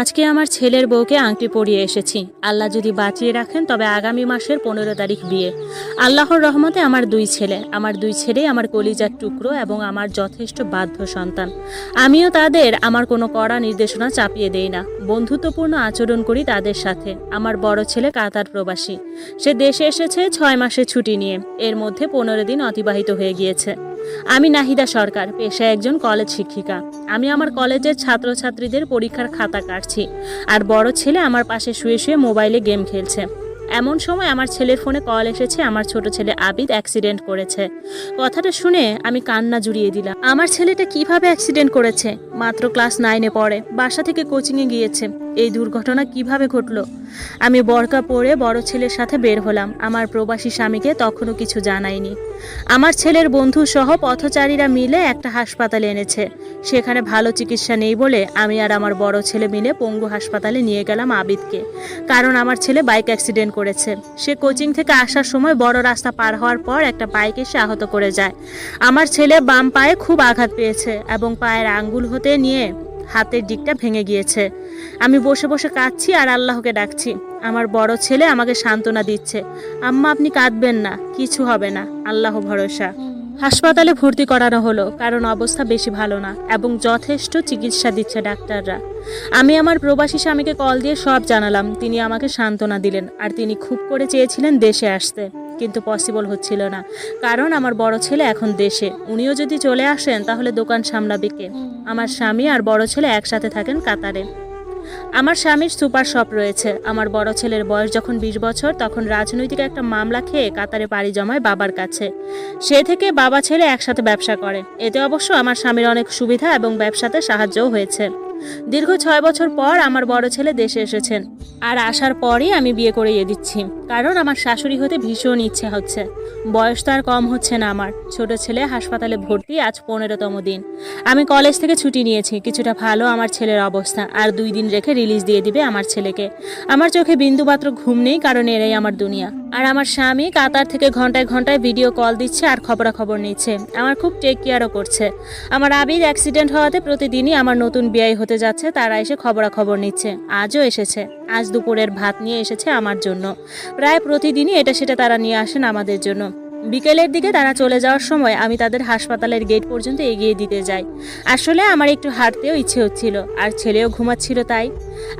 আজকে আমার ছেলের বউকে আংটি পরিয়ে এসেছি। আল্লাহ যদি বাঁচিয়ে রাখেন, তবে আগামী মাসের পনেরো তারিখ বিয়ে। আল্লাহর রহমতে আমার দুই ছেলে। আমার দুই ছেলেই আমার কলিজার টুকরো এবং আমার যথেষ্ট বাধ্য সন্তান। আমিও তাদের আমার কোনো কড়া নির্দেশনা চাপিয়ে দেই না। বন্ধুত্বপূর্ণ আচরণ করি তাদের সাথে। আমার বড় ছেলে কাতার প্রবাসী। সে দেশে এসেছে ছয় মাসের ছুটি নিয়ে। এর মধ্যে পনেরো দিন অতিবাহিত হয়ে গিয়েছে। আমি নাহিদা সরকার, পেশায় একজন কলেজ শিক্ষিকা। আমি আমার কলেজের ছাত্রছাত্রীদের পরীক্ষার খাতা কাটছি। আর বড় ছেলে আমার পাশে শুয়ে শুয়ে মোবাইলে গেম খেলছে। এমন সময় আমার ছেলের ফোনে কল এসেছে, আমার ছোট ছেলে আবিদ অ্যাক্সিডেন্ট করেছে। কথাটা শুনে আমি কান্না জুড়িয়ে দিলাম। আমার ছেলেটা কীভাবে অ্যাক্সিডেন্ট করেছে? মাত্র ক্লাস নাইনে পড়ে, বাসা থেকে কোচিংয়ে গিয়েছে। এই দুর্ঘটনা কীভাবে ঘটলো? আমি বরকা পরে বড় ছেলের সাথে বের হলাম। আমার প্রবাসী স্বামীকে তখনও কিছু জানাইনি আমার ছেলের বন্ধু সহ পথচারীরা মিলে একটা হাসপাতালে এনেছে। সেখানে ভালো চিকিৎসা নেই বলে আমি আর আমার বড় ছেলে মিলে পঙ্গু হাসপাতালে নিয়ে গেলাম আবিদকে। কারণ আমার ছেলে বাইক অ্যাক্সিডেন্ট করেছে। সে কোচিং থেকে আসার সময় বড় রাস্তা পার হওয়ার পর একটা বাইক এসে আহত করে যায়। আমার ছেলে বাম পায়ে খুব আঘাত পেয়েছে এবং পায়ের আঙ্গুল হতে নিয়ে হাতের দিকটা ভেঙে গিয়েছে। আমি বসে বসে কাঁদছি আর আল্লাহকে ডাকছি। আমার বড় ছেলে আমাকে সান্ত্বনা দিচ্ছে। আম্মা, আপনি কাঁদবেন না, কিছু হবে না। আল্লাহ ভরসা। হাসপাতালে ভর্তি করানো হলো, কারণ অবস্থা বেশি ভালো না এবং যথেষ্ট চিকিৎসা দিচ্ছে ডাক্তাররা। আমি আমার প্রবাসী স্বামীকে কল দিয়ে সব জানালাম, তিনি আমাকে সান্ত্বনা দিলেন আর তিনি খুব করে চেয়েছিলেন দেশে আসতে, কিন্তু পসিবল হচ্ছিল না, কারণ আমার বড় ছেলে এখন দেশে। উনিও যদি চলে আসেন, তাহলে দোকান সামলাবে কে? আমার স্বামী আর বড় ছেলে একসাথে থাকেন কাতারে। আমার স্বামীর সুপার শপ রয়েছে। আমার বড় ছেলের বয়স যখন বিশ বছর, তখন রাজনৈতিক একটা মামলা খেয়ে কাতারে পাড়ি জমায় বাবার কাছে। সে থেকে বাবা ছেলে একসাথে ব্যবসা করে। এতে অবশ্য আমার স্বামীর অনেক সুবিধা এবং ব্যবসাতে সাহায্যও হয়েছে। দীর্ঘ ছয় বছর পর আমার বড় ছেলে দেশে এসেছেন। আর আসার পরই আমি বিয়ে করিয়ে দিচ্ছি। কারণ আমার শাশুড়ি হতে ভীষণ ইচ্ছে হচ্ছে। বয়স তো আর কম হচ্ছে না আমার। ছোট ছেলে হাসপাতালে ভর্তি আজ পনেরোতম দিন। আমি কলেজ থেকে ছুটি নিয়েছি। কিছুটা ভালো আমার ছেলের অবস্থা। আর দুই দিন রেখে রিলিজ দিয়ে দিবে আমার ছেলেকে। আমার চোখে বিন্দুমাত্র ঘুম নেই কারণ এরাই আমার দুনিয়া। আর আমার স্বামী কাতার থেকে ঘন্টায় ঘন্টায় ভিডিও কল দিচ্ছে আর খবরাখবর নিচ্ছে। আমার খুব টেক কেয়ারও করছে। আমার আবির অ্যাক্সিডেন্ট হওয়াতে প্রতিদিনই আমার নতুন বিয়াই হতে যাচ্ছে, তারা এসে খবরাখবর নিচ্ছে। আজও এসেছে। আজ দুপুরের ভাত নিয়ে এসেছে আমার জন্য। প্রায় প্রতিদিনই এটা সেটা তারা নিয়ে আসেন আমাদের জন্য। বিকেলের দিকে তারা চলে যাওয়ার সময় আমি তাদের হাসপাতালের গেট পর্যন্ত এগিয়ে দিতে যাই। আসলে আমার একটু হাঁটতেও ইচ্ছে হচ্ছিল, আর ছেলেও ঘুমাচ্ছিল তাই।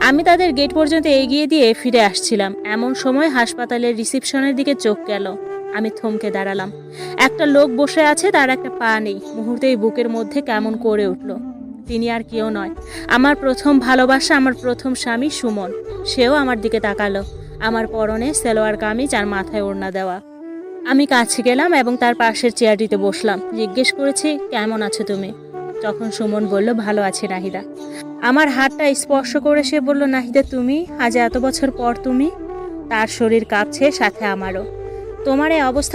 আমি তাদের গেট পর্যন্ত এগিয়ে দিয়ে ফিরে আসছিলাম। এমন সময় হাসপাতালের রিসিপশনের দিকে চোখ গেল। আমি থমকে দাঁড়ালাম। একটা লোক বসে আছে, তার একটা পা নেই। মুহূর্তেই বুকের মধ্যে কেমন করে উঠল। তিনি আর কেউ নয়। আমার প্রথম ভালোবাসা আমার প্রথম স্বামী সুমন। সেও আমার দিকে তাকালো। আমার পরনে সেলোয়ার কামিজ আর মাথায় ওড়না দেওয়া। আমি কাছে গেলাম এবং তার পাশের চেয়ারটিতে বসলাম। জিজ্ঞেস করেছি, কেমন আছো তুমি? তখন সুমন বলল, ভালো আছে নাহিদা। আমার হাতটা স্পর্শ করে সে বলল, নাহিদা, তুমি? আজ এত বছর পর তুমি? তার শরীর কাঁপছে, সাথে আমারও। তোমার এই অবস্থা